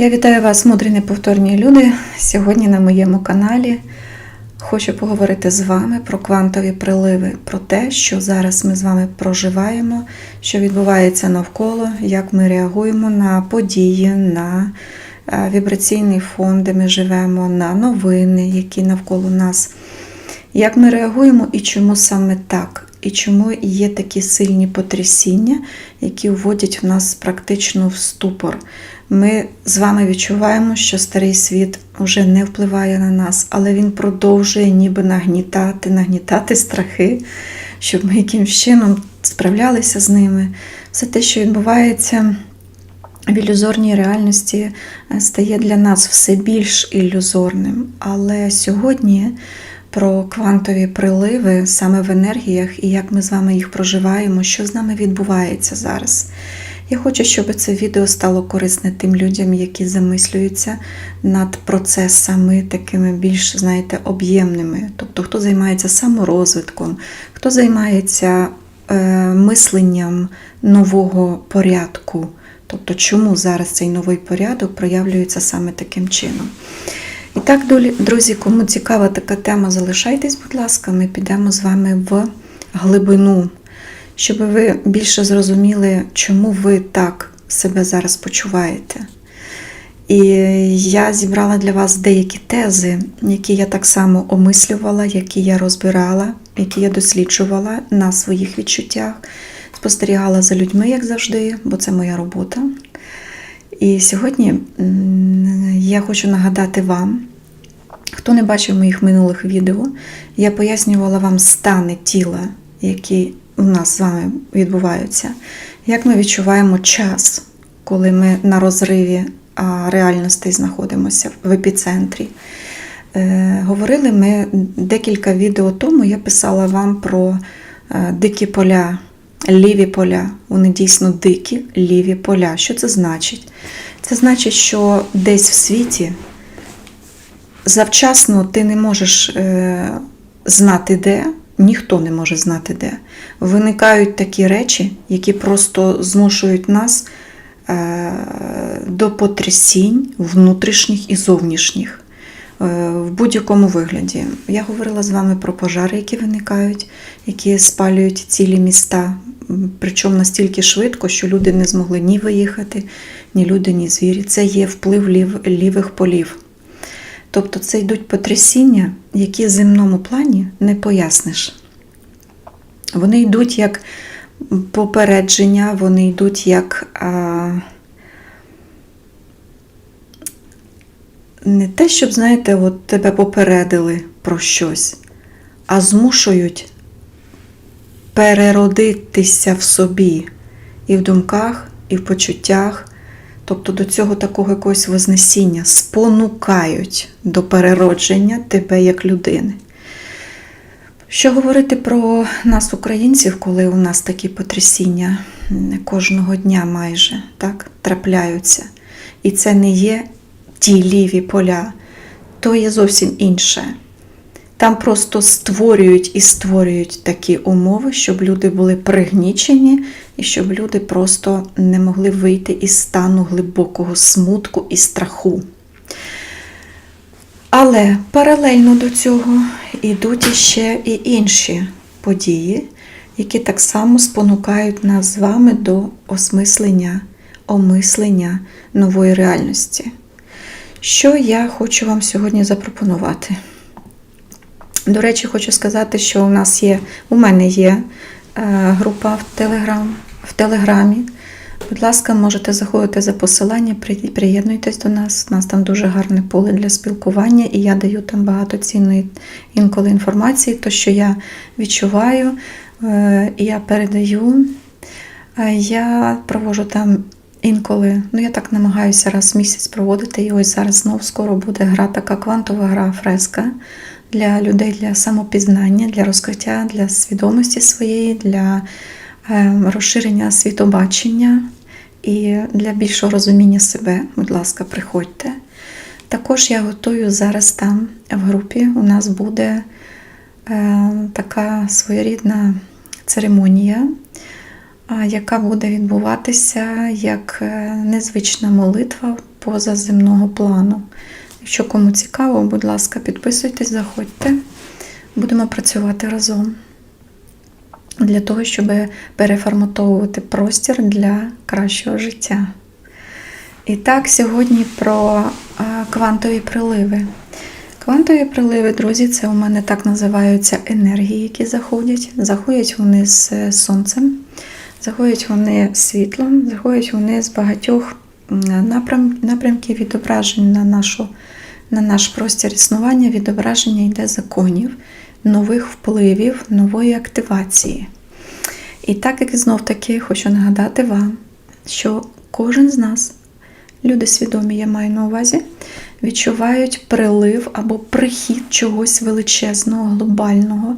Я вітаю вас, мудрі неповторні люди. Сьогодні на моєму каналі хочу поговорити з вами про квантові приливи, про те, що зараз ми з вами проживаємо, що відбувається навколо, як ми реагуємо на події, на е, вібраційний фон, де ми живемо, на новини, які навколо нас. Як ми реагуємо і чому саме так? І чому є такі сильні потрясіння, які вводять в нас практично в ступор. Ми з вами відчуваємо, що старий світ вже не впливає на нас, але він продовжує ніби нагнітати, нагнітати страхи, щоб ми якимсь чином справлялися з ними. Все те, що відбувається в ілюзорній реальності, е, стає для нас все більш ілюзорним. Але сьогодні про квантові приливи саме в енергіях і як ми з вами їх проживаємо, що з нами відбувається зараз. Я хочу, щоб це відео стало корисне тим людям, які замислюються над процесами такими більш, знаєте, об'ємними. Тобто, хто займається саморозвитком, хто займається е, мисленням нового порядку. Тобто, чому зараз цей новий порядок проявлюється саме таким чином. І так, друзі, кому цікава така тема, залишайтесь, будь ласка, ми підемо з вами в глибину, щоб ви більше зрозуміли, чому ви так себе зараз почуваєте. І я зібрала для вас деякі тези, які я так само омислювала, які я розбирала, які я досліджувала на своїх відчуттях, спостерігала за людьми, як завжди, бо це моя робота. І сьогодні я хочу нагадати вам, хто не бачив моїх минулих відео, я пояснювала вам стани тіла, які у нас з вами відбуваються, як ми відчуваємо час, коли ми на розриві а, реальностей знаходимося в епіцентрі. Е, говорили ми декілька відео тому, я писала вам про е, дикі поля, ліві поля. Вони дійсно дикі, ліві поля. Що це значить? Це значить, що десь в світі завчасно ти не можеш е, знати де, ніхто не може знати де. Виникають такі речі, які просто змушують нас е, до потрясінь внутрішніх і зовнішніх. е, В будь-якому вигляді. Я говорила з вами про пожари, які виникають, які спалюють цілі міста, причому настільки швидко, що люди не змогли ні виїхати, ні люди, ні звірі. Це є вплив лів, лівих полів. Тобто це йдуть потрясіння, які в земному плані не поясниш. Вони йдуть як попередження, вони йдуть як а, не те, щоб, знаєте, от тебе попередили про щось, а змушують переродитися в собі і в думках, і в почуттях. Тобто до цього такого якогось вознесіння спонукають до переродження тебе як людини. Що говорити про нас, українців, коли у нас такі потрясіння кожного дня майже так, трапляються. І це не є ті ліві поля, то є зовсім інше. Там просто створюють і створюють такі умови, щоб люди були пригнічені і щоб люди просто не могли вийти із стану глибокого смутку і страху. Але паралельно до цього йдуть іще і інші події, які так само спонукають нас з вами до осмислення, омислення нової реальності. Що я хочу вам сьогодні запропонувати? До речі, хочу сказати, що у нас є, у мене є е, група в Телеграм, в Телеграмі. Будь ласка, можете заходити за посилання, при- приєднуйтесь до нас. У нас там дуже гарне поле для спілкування, і я даю там багато цінної інколи інформації, то, що я відчуваю, е, я передаю. Е, Я проводжу там інколи, ну я так намагаюся раз в місяць проводити. І ось зараз знов скоро буде гра, така квантова гра фреска для людей для самопізнання, для розкриття, для свідомості своєї, для е, розширення світобачення і для більшого розуміння себе. Будь ласка, приходьте. Також я готую зараз там в групі. У нас буде е, така своєрідна церемонія, яка буде відбуватися як е, незвична молитва позаземного плану. Якщо кому цікаво, будь ласка, підписуйтесь, заходьте. Будемо працювати разом для того, щоб переформатовувати простір для кращого життя. І так, сьогодні про квантові приливи. Квантові приливи, друзі, це у мене так називаються енергії, які заходять. Заходять вони з сонцем, заходять вони з світлом, заходять вони з багатьох напрям, напрямків відображень на, нашу, на наш простір існування, відображення йде законів, нових впливів, нової активації. І так як знов таки хочу нагадати вам, що кожен з нас, люди свідомі, я маю на увазі, відчувають прилив або прихід чогось величезного, глобального.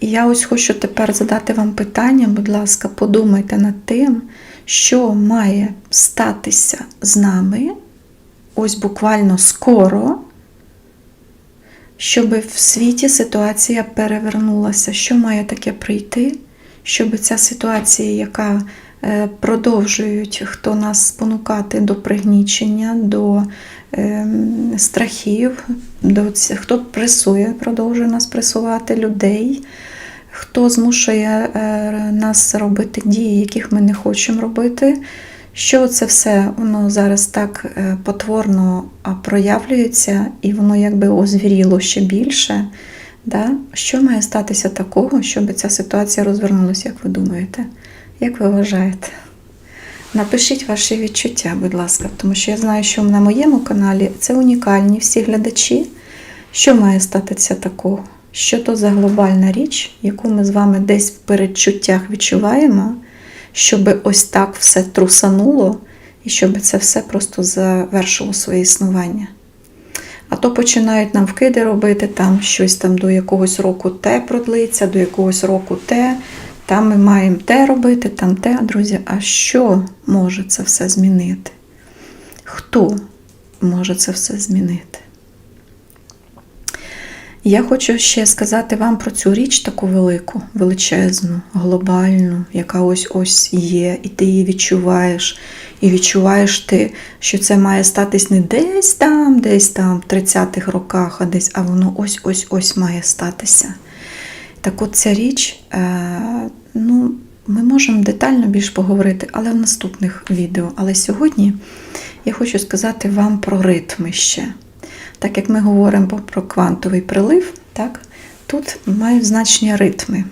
І я ось хочу тепер задати вам питання, будь ласка, подумайте над тим, що має статися з нами ось буквально скоро, щоб в світі ситуація перевернулася. Що має таке прийти, щоб ця ситуація, яка е, продовжують хто нас спонукати до пригнічення, до ем, страхів, до хто пресує, продовжує нас пресувати людей, хто змушує е, нас робити дії, яких ми не хочемо робити. Що це все воно зараз так е, потворно проявлюється, і воно якби озвіріло ще більше. Да? Що має статися такого, щоб ця ситуація розвернулася, як ви думаєте? Як ви вважаєте? Напишіть ваші відчуття, будь ласка, тому що я знаю, що на моєму каналі це унікальні всі глядачі. Що має статися такого? Що то за глобальна річ, яку ми з вами десь в передчуттях відчуваємо, щоб ось так все трусануло, і щоб це все просто завершило своє існування. А то починають нам вкиди робити, там щось там до якогось року те продлиться, до якогось року те, там ми маємо те робити, там те. Друзі, а що може це все змінити? Хто може це все змінити? Я хочу ще сказати вам про цю річ таку велику, величезну, глобальну, яка ось ось є, і ти її відчуваєш. І відчуваєш ти, що це має статись не десь там, десь там в 30-х роках, а десь, а воно ось ось ось має статися. Так от ця річ, е, ну, ми можемо детально більш поговорити, але в наступних відео. Але сьогодні я хочу сказати вам про ритми ще. Так як ми говоримо про квантовий прилив, так, тут мають значення ритми.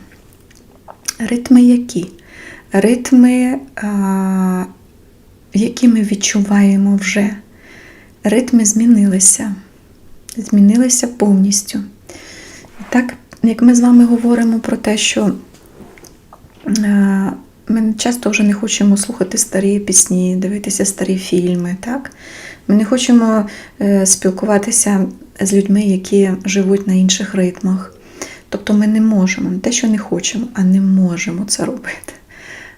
Ритми які? Ритми, а, які ми відчуваємо вже. Ритми змінилися. Змінилися повністю. Так, як ми з вами говоримо про те, що ми часто вже не хочемо слухати старі пісні, дивитися старі фільми, так? Ми не хочемо е, спілкуватися з людьми, які живуть на інших ритмах. Тобто ми не можемо, не те, що не хочемо, а не можемо це робити.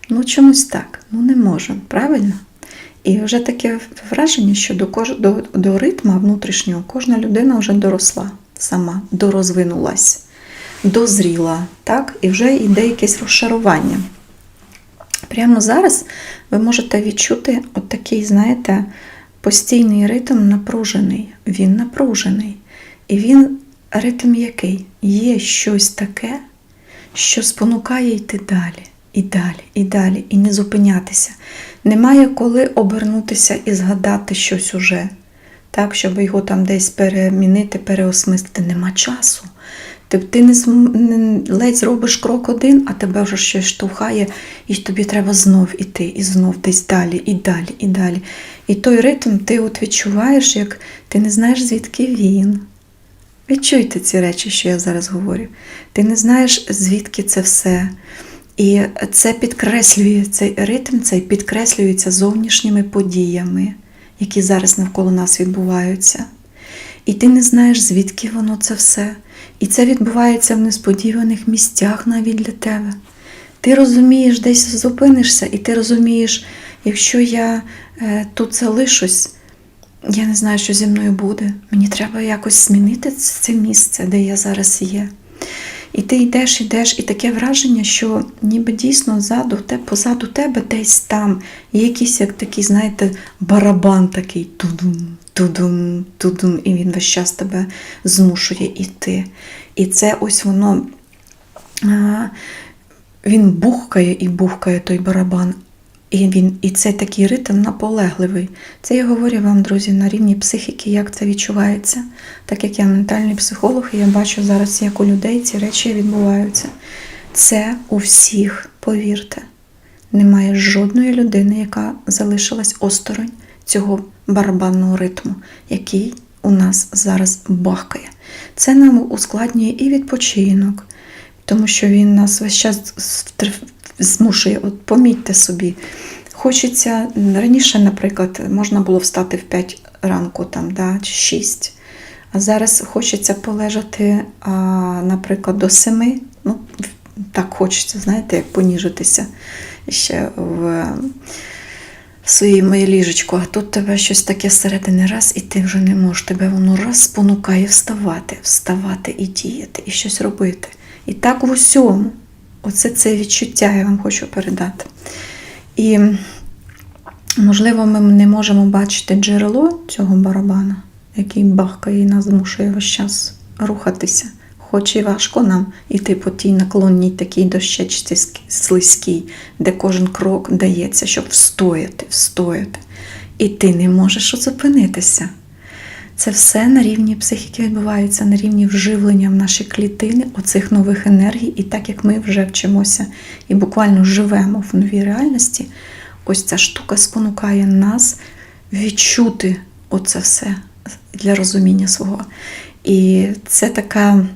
Ну, чомусь так, ну не можемо, правильно? І вже таке враження, що до, до, до ритма внутрішнього кожна людина вже доросла сама, дорозвинулась, дозріла, так? і вже йде якесь розшарування. Прямо зараз ви можете відчути от такий, знаєте, постійний ритм напружений. Він напружений. І він ритм який? Є щось таке, що спонукає йти далі, і далі, і далі, і не зупинятися. Немає коли обернутися і згадати щось уже, так, щоб його там десь перемінити, переосмислити. Нема часу. Ти, ти не, не ледь зробиш крок один, а тебе вже щось штовхає, і тобі треба знов іти, і знов десь далі, і далі, і далі. І той ритм ти от відчуваєш, як ти не знаєш, звідки він. Відчуйте ці речі, що я зараз говорю. Ти не знаєш, звідки це все. І це підкреслює цей ритм, цей підкреслюється зовнішніми подіями, які зараз навколо нас відбуваються. І ти не знаєш, звідки воно це все. І це відбувається в несподіваних місцях навіть для тебе. Ти розумієш, десь зупинишся, і ти розумієш, якщо я е, тут залишусь, я не знаю, що зі мною буде. Мені треба якось змінити це місце, де я зараз є. І ти йдеш, йдеш, і таке враження, що ніби дійсно ззаду, позаду тебе десь там є якийсь як такий, знаєте, барабан такий тудум, тудум, тудум, і він весь час тебе змушує йти. І це ось воно. Він бухкає і бухкає той барабан. І, він, і це такий ритм наполегливий. Це я говорю вам, друзі, на рівні психіки, як це відчувається. Так як я ментальний психолог, і я бачу зараз, як у людей ці речі відбуваються. Це у всіх, повірте, немає жодної людини, яка залишилась осторонь цього барабанного ритму, який у нас зараз бахкає. Це нам ускладнює і відпочинок, тому що він нас весь час змушує, от помітьте собі. Хочеться раніше, наприклад, можна було встати в 5 ранку там, да, чи 6. А зараз хочеться полежати, а, наприклад, до 7. Ну, так хочеться, знаєте, як поніжитися ще в своє моє ліжечко, а тут тебе щось таке зсередини раз, і ти вже не можеш. Тебе воно раз спонукає вставати, вставати і діяти, і щось робити. І так в усьому. Оце це відчуття я вам хочу передати. І, можливо, ми не можемо бачити джерело цього барабана, який бахкає і нас змушує весь час рухатися. Хоч і важко нам іти по тій наклонній такій дощечці слизькій, де кожен крок дається, щоб встояти, встояти. І ти не можеш зупинитися. Це все на рівні психіки відбувається, на рівні вживлення в наші клітини оцих нових енергій. І так як ми вже вчимося і буквально живемо в новій реальності, ось ця штука спонукає нас відчути оце все для розуміння свого. І це така,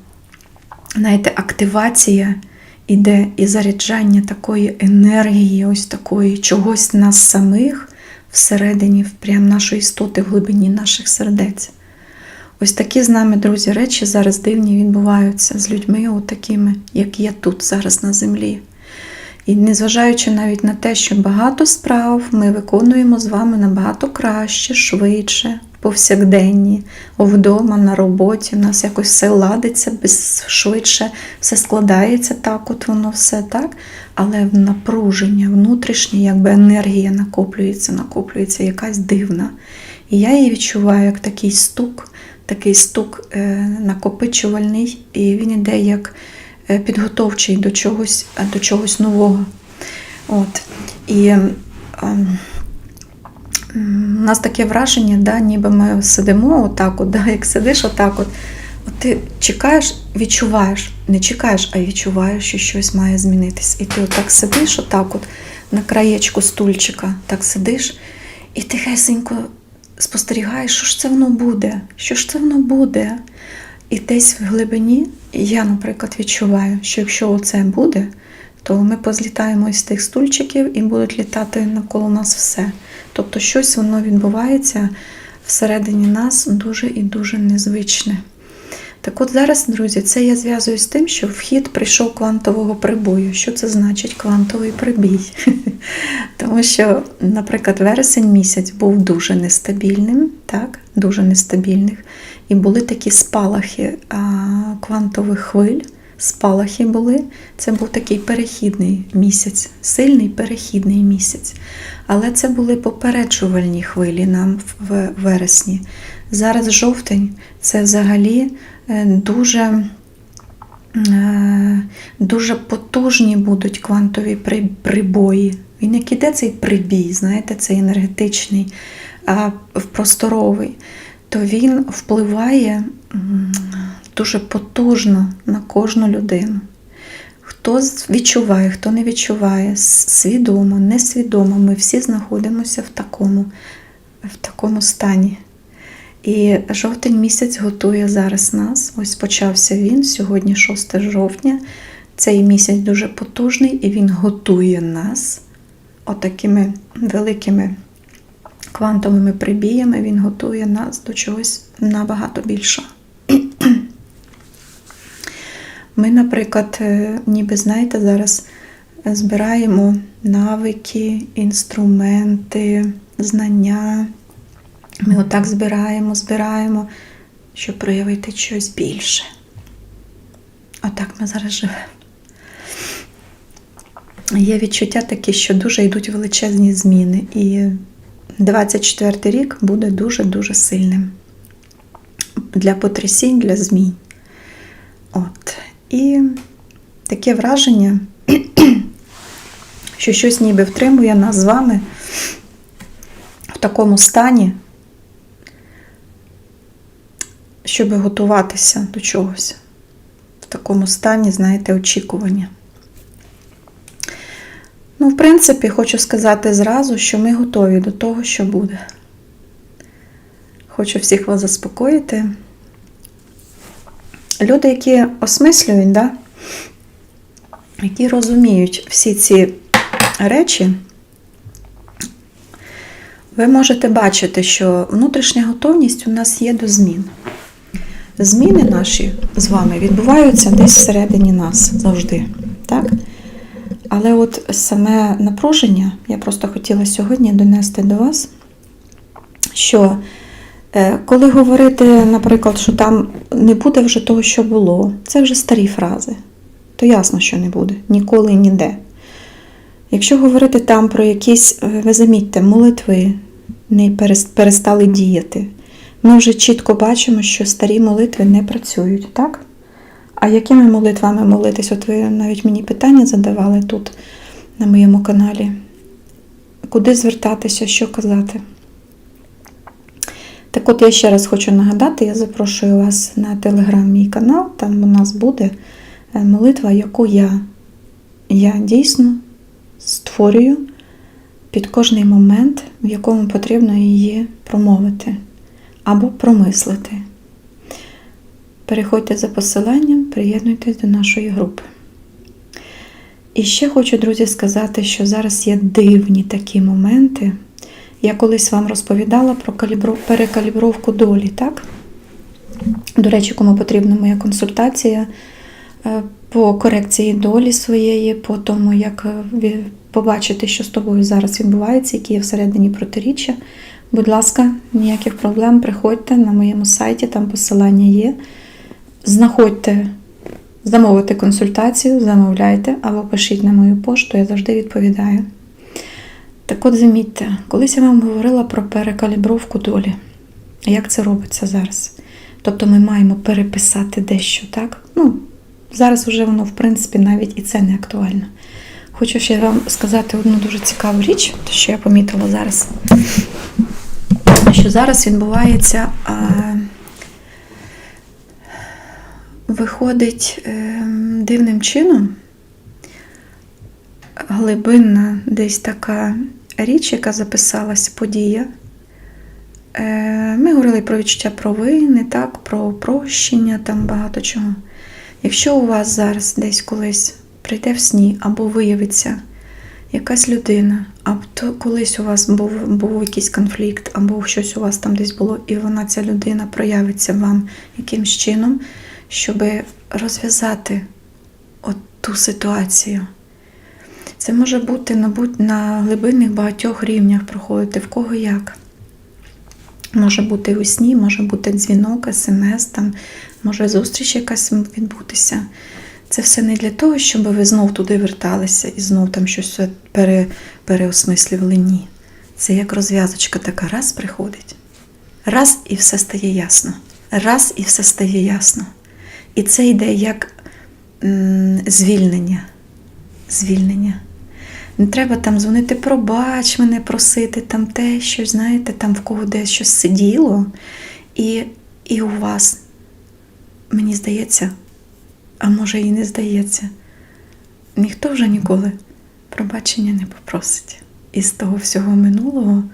знаєте, активація іде і заряджання такої енергії, ось такої чогось нас самих всередині, прям нашої істоти, в глибині наших сердець. Ось такі з нами, друзі, речі зараз дивні відбуваються з людьми, отакими, як я тут зараз на землі. І незважаючи навіть на те, що багато справ ми виконуємо з вами набагато краще, швидше, повсякденні, вдома, на роботі, в нас якось все ладиться, без, швидше все складається так, от воно все так. Але напруження внутрішнє, якби енергія накоплюється, накоплюється якась дивна. І я її відчуваю як такий стук, такий стук е, накопичувальний, і він іде як е, підготовчий до чогось, до чогось нового. От. І ем, у нас таке враження, да, ніби ми сидимо отак, от, да, як сидиш отак, от, от ти чекаєш, відчуваєш, не чекаєш, а відчуваєш, що щось має змінитись. І ти отак сидиш, отак, от, на краєчку стульчика, так сидиш, і тихесенько спостерігаєш, що ж це воно буде, що ж це воно буде. І десь в глибині я, наприклад, відчуваю, що якщо це буде, то ми позлітаємо із тих стульчиків і будуть літати навколо нас все. Тобто щось воно відбувається всередині нас дуже і дуже незвичне. Так от зараз, друзі, це я зв'язую з тим, що вхід прийшов квантового прибою. Що це значить квантовий прибій? Тому що, наприклад, вересень місяць був дуже нестабільним, так? дуже нестабільних. І були такі спалахи а, квантових хвиль. Спалахи були. Це був такий перехідний місяць, сильний перехідний місяць. Але це були попереджувальні хвилі нам в вересні. Зараз жовтень це взагалі е, дуже, е, дуже потужні будуть квантові прибої. Він як іде цей прибій, знаєте, цей енергетичний, просторовий, то він впливає дуже потужно на кожну людину. Хто відчуває, хто не відчуває, свідомо, несвідомо, ми всі знаходимося в такому, в такому стані. І жовтень місяць готує зараз нас. Ось почався він, сьогодні 6 жовтня. Цей місяць дуже потужний і він готує нас отакими великими квантовими прибіями. Він готує нас до чогось набагато більшого. Ми, наприклад, е, ніби знаєте, зараз збираємо навики, інструменти, знання. Ми отак збираємо, збираємо, щоб проявити щось більше. Отак ми зараз живемо. Є відчуття такі, що дуже йдуть величезні зміни. І 24 рік буде дуже-дуже сильним для потрясінь, для змін. От. І таке враження, що щось ніби втримує нас з вами в такому стані, щоб готуватися до чогось. В такому стані, знаєте, очікування. Ну, в принципі, хочу сказати зразу, що ми готові до того, що буде. Хочу всіх вас заспокоїти. Люди, які осмислюють, да? які розуміють всі ці речі, ви можете бачити, що внутрішня готовність у нас є до змін. Зміни наші з вами відбуваються десь всередині нас завжди. Так? Але от саме напруження, я просто хотіла сьогодні донести до вас, що коли говорити, наприклад, що там не буде вже того, що було, це вже старі фрази, то ясно, що не буде, ніколи і ніде. Якщо говорити там про якісь, е, ви замітьте, молитви не перестали діяти, ми вже чітко бачимо, що старі молитви не працюють, так? А якими молитвами молитись? От ви навіть мені питання задавали тут на моєму каналі. Куди звертатися, що казати? Так от я ще раз хочу нагадати, я запрошую вас на телеграм мій канал, там у нас буде е, молитва, яку я, я дійсно створюю під кожний момент, в якому потрібно її промовити або промислити. Переходьте за посиланням, приєднуйтесь до нашої групи. І ще хочу, друзі, сказати, що зараз є дивні такі моменти. Я колись вам розповідала про калібру- перекалібровку долі, так? До речі, кому потрібна моя консультація е, по корекції долі своєї, по тому, як е, побачити, що з тобою зараз відбувається, які є всередині протиріччя. Будь ласка, ніяких проблем, приходьте на моєму сайті, там посилання є. Знаходьте, замовити консультацію, замовляйте або пишіть на мою пошту, я завжди відповідаю. Так от замітьте, колись я вам говорила про перекалібровку долі. Як це робиться зараз? Тобто ми маємо переписати дещо, так? Ну, зараз вже воно, в принципі, навіть і це не актуально. Хочу ще вам сказати одну дуже цікаву річ, що я помітила зараз. Що зараз відбувається, а, виходить ем, дивним чином глибинна десь така річ, яка записалась, подія. Е, Ми говорили про відчуття провини, так, про прощення, там багато чого. Якщо у вас зараз десь колись прийде в сні або виявиться якась людина, або колись у вас був, був якийсь конфлікт, або щось у вас там десь було, і вона, ця людина, проявиться вам якимсь чином, щоб розв'язати от ту ситуацію. Це може бути на, будь- на глибинних багатьох рівнях проходити, в кого як. Може бути у сні, може бути дзвінок, смс, там, може зустріч якась відбутися. Це все не для того, щоб ви знов туди верталися і знов там щось пере, переосмислювали. Ні. Це як розв'язочка така раз приходить. Раз і все стає ясно. Раз і все стає ясно. І це йде як м, звільнення. Звільнення. Не треба там дзвонити, пробач мене, просити там те, щось, знаєте, там в кого десь щось сиділо. І, і у вас, мені здається, а може і не здається, ніхто вже ніколи пробачення не попросить із того всього минулого,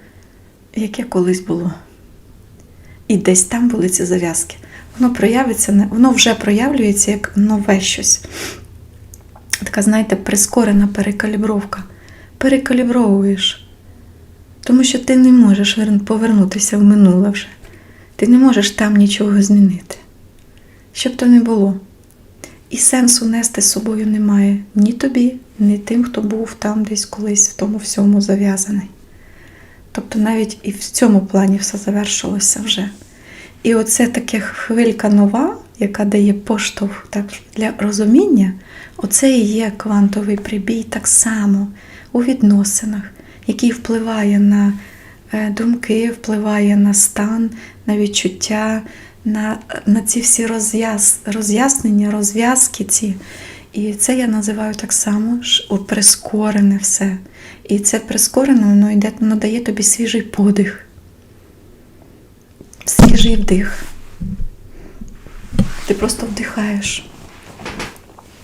яке колись було. І десь там були ці зав'язки. Воно проявиться, воно вже проявлюється як нове щось. Така, знаєте, прискорена перекалібровка. Перекалібровуєш. Тому що ти не можеш повернутися в минуле вже. Ти не можеш там нічого змінити. Щоб то не було. І сенсу нести з собою немає ні тобі, ні тим, хто був там десь колись в тому всьому зав'язаний. Тобто навіть і в цьому плані все завершилося вже. І оце таке хвилька нова, яка дає поштовх так, для розуміння, оце і є квантовий прибій так само у відносинах, який впливає на е, думки, впливає на стан, на відчуття, на, на ці всі роз'яс, роз'яснення, розв'язки ці. І це я називаю так само ж прискорене все. І це прискорене, воно йде, воно дає тобі свіжий подих, свіжий вдих. Ти просто вдихаєш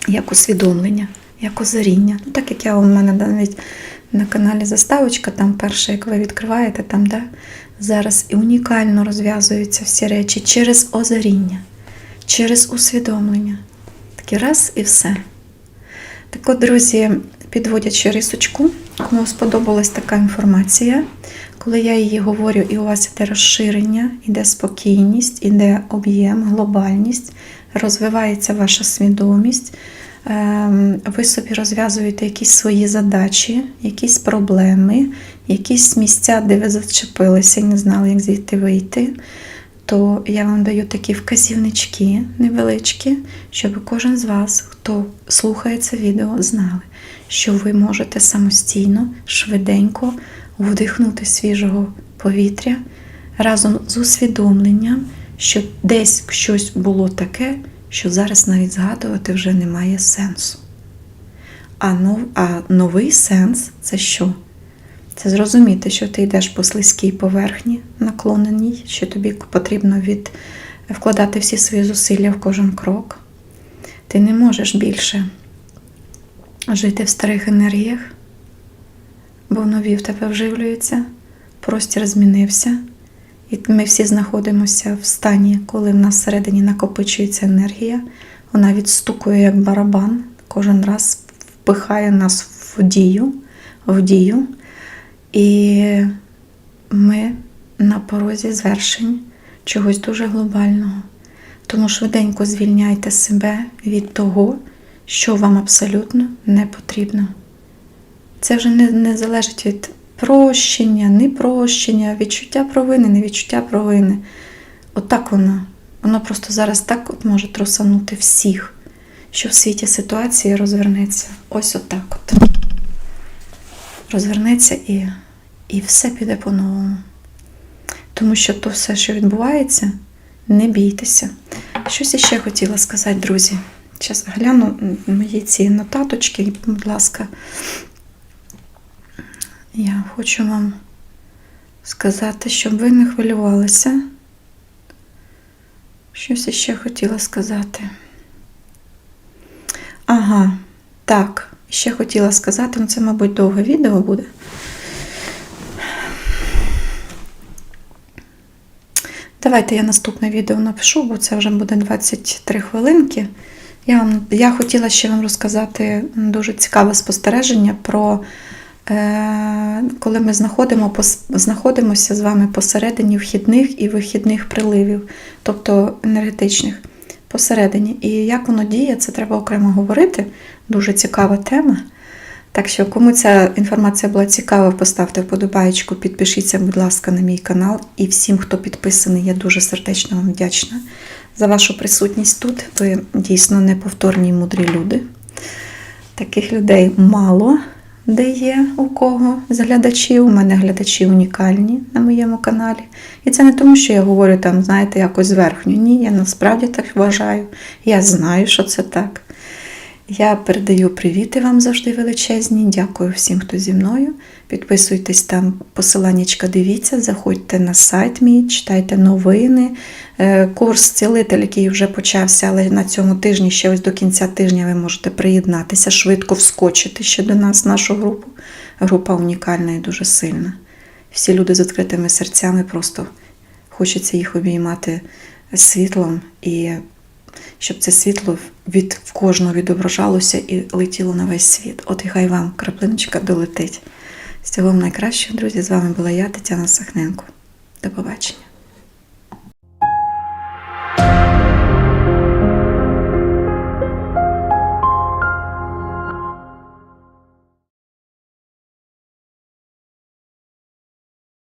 як усвідомлення, як озаріння. Ну, так як я у мене навіть на каналі Заставочка, там перше, як ви відкриваєте, там да, зараз і унікально розв'язуються всі речі через озаріння, через усвідомлення. Такі раз і все. Так от, друзі, підводячи рисочку, кому сподобалась така інформація, коли я її говорю, і у вас іде розширення, іде спокійність, іде об'єм, глобальність, розвивається ваша свідомість, ем, ви собі розв'язуєте якісь свої задачі, якісь проблеми, якісь місця, де ви зачепилися і не знали, як звідти вийти. То я вам даю такі вказівнички невеличкі, щоб кожен з вас, хто слухає це відео, знали, що ви можете самостійно, швиденько вдихнути свіжого повітря разом з усвідомленням, що десь щось було таке, що зараз навіть згадувати вже немає сенсу. А, нов, а новий сенс це що? Це зрозуміти, що ти йдеш по слизькій поверхні, наклоненій, що тобі потрібно від... вкладати всі свої зусилля в кожен крок. Ти не можеш більше жити в старих енергіях, бо нові в тебе вживлюються, простір змінився, і ми всі знаходимося в стані, коли в нас всередині накопичується енергія, вона відстукує як барабан, кожен раз впихає нас в дію, в дію. І ми на порозі звершень чогось дуже глобального. Тому швиденько звільняйте себе від того, що вам абсолютно не потрібно. Це вже не, не залежить від прощення, непрощення, відчуття провини, не відчуття провини. Отак воно. Воно просто зараз так от може трусанути всіх, що в світі ситуації розвернеться. Ось отак от. Розвернеться і, і все піде по-новому. Тому що то все, що відбувається, не бійтеся. Щось іще хотіла сказати, друзі. Зараз гляну мої ці нотаточки, будь ласка. Я хочу вам сказати, щоб ви не хвилювалися. Щось іще хотіла сказати. Ага, так, ще хотіла сказати, ну це, мабуть, довге відео буде. Давайте я наступне відео напишу, бо це вже буде 23 хвилинки. Я вам, я хотіла ще вам розказати дуже цікаве спостереження про коли ми знаходимо, знаходимося з вами посередині вхідних і вихідних приливів, тобто енергетичних посередині. І як воно діє, це треба окремо говорити. Дуже цікава тема. Так що, кому ця інформація була цікава, поставте вподобаєчку, підпишіться, будь ласка, на мій канал. І всім, хто підписаний, я дуже сердечно вам вдячна за вашу присутність тут. Ви дійсно неповторні і мудрі люди. Таких людей мало де є у кого з. У мене глядачі унікальні на моєму каналі. І це не тому, що я говорю там, знаєте, якось зверхню. Ні, я насправді так вважаю. Я знаю, що це так. Я передаю привіти вам завжди величезні. Дякую всім, хто зі мною. Підписуйтесь там, посиланнячка дивіться, заходьте на сайт мій, читайте новини. Е, Курс цілитель, який вже почався, але на цьому тижні, ще ось до кінця тижня, ви можете приєднатися, швидко вскочити ще до нас, нашу групу. Група унікальна і дуже сильна. Всі люди з відкритими серцями просто хочеться їх обіймати світлом і щоб це світло від в кожного відображалося і летіло на весь світ. От і хай вам краплиночка долетить. Всього вам найкращого, друзі. З вами була я, Тетяна Сахненко. До побачення.